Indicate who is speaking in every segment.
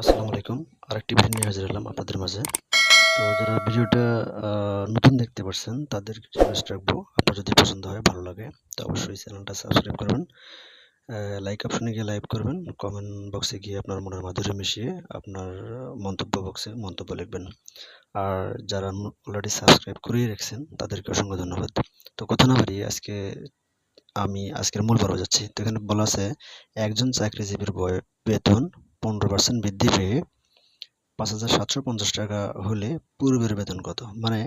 Speaker 1: আসসালামু আলাইকুম। আরেকটি ভিডিও নিয়ে হাজির হলাম আপনাদের মাঝে। তো যারা ভিডিওটা নতুন দেখতে পাচ্ছেন তাদের রিকোয়েস্ট রাখব। আপনার যদি পছন্দ হয়, ভালো লাগে, তো অবশ্যই চ্যানেলটা সাবস্ক্রাইব করবেন। লাইক অপশনে গিয়ে লাইক করবেন। কমেন্ট বক্সে গিয়ে আপনার মনের মাধুর্য মিশিয়ে আপনার মন্তব্য বক্সে মন্তব্য লিখবেন। আর যারা অলরেডি সাবস্ক্রাইব করিয়ে রেখেছেন, তাদেরকে অসংখ্য ধন্যবাদ। তো কথা না বাড়িয়ে আজকে আমি, আজকের মূল পর্ব যাচ্ছি। তো এখানে বলা আছে, একজন চাকরিজীবীর বয়- বেতন পনেরো পার্সেন্ট বৃদ্ধি পেয়ে পাঁচ হাজার সাতশো পঞ্চাশ টাকা হলে পূর্বের বেতন কত? মানে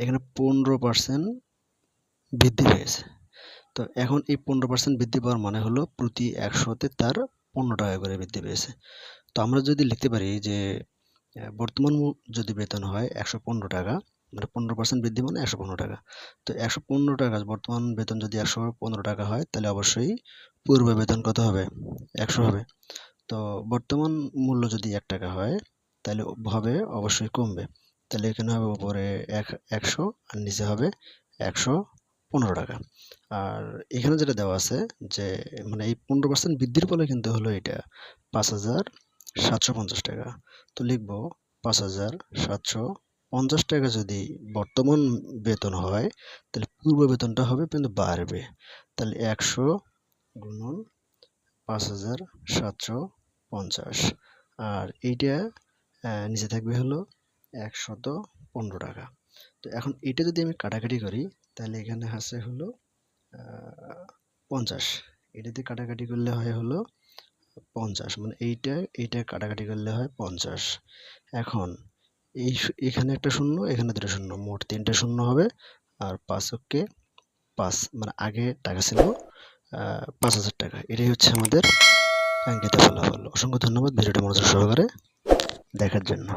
Speaker 1: এখানে পনেরো পার্সেন্ট বৃদ্ধি পেয়েছে। তো এখন এই পনেরো পার্সেন্ট বৃদ্ধি পাওয়ার মানে হলো প্রতি একশোতে তার পনেরো টাকা করে বৃদ্ধি পেয়েছে। তো আমরা যদি লিখতে পারি যে বর্তমান যদি বেতন হয় একশো পনেরো টাকা মানে পনেরো পার্সেন্ট বৃদ্ধি মানে একশো পনেরো টাকা। তো একশো পনেরো টাকা বর্তমান বেতন যদি একশো পনেরো টাকা হয়, তাহলে অবশ্যই পূর্ব বেতন কত হবে? একশো হবে। তো বর্তমান মূল্য যদি এক টাকা হয়, তাহলে হবে অবশ্যই কমবে। তাহলে এখানে হবে উপরে এক, একশো আর নিচে হবে একশো পনেরো টাকা। আর এখানে যেটা দেওয়া আছে যে মানে এই পনেরো পার্সেন্ট বৃদ্ধির ফলে কিন্তু হলো এটা, পাঁচ হাজার সাতশো পঞ্চাশ টাকা। তো লিখব, পাঁচ হাজার সাতশো পঞ্চাশ টাকা যদি বর্তমান বেতন হয়, তাহলে পূর্ব বেতনটা হবে কিন্তু বাড়বে। তাহলে একশো গুণন পাঁচ হাজার সাতশো পঞ্চাশ। আর এইটা নিচে থাকবে হলো একশত পনেরো টাকা। তো এখন এটা যদি আমি কাটাকাটি করি, তাহলে এখানে আছে হলো পঞ্চাশ। এটাতে কাটাকাটি করলে হয় হলো পঞ্চাশ। মানে এইটা এইটা কাটাকাটি করলে হয় পঞ্চাশ। এখন এই এখানে একটা শূন্য, এখানে দুটো শূন্য। মোট তিনটে শূন্য হবে, আর পাঁচ অক্ষে পাঁচ মানে আগে টাকা ছিল পাঁচ হাজার টাকা। এটাই হচ্ছে আমাদের কাঙ্ক্ষিত ফলাফল অসংখ্য ধন্যবাদ ভিডিওটা মনোযোগ সহকারে দেখার জন্য।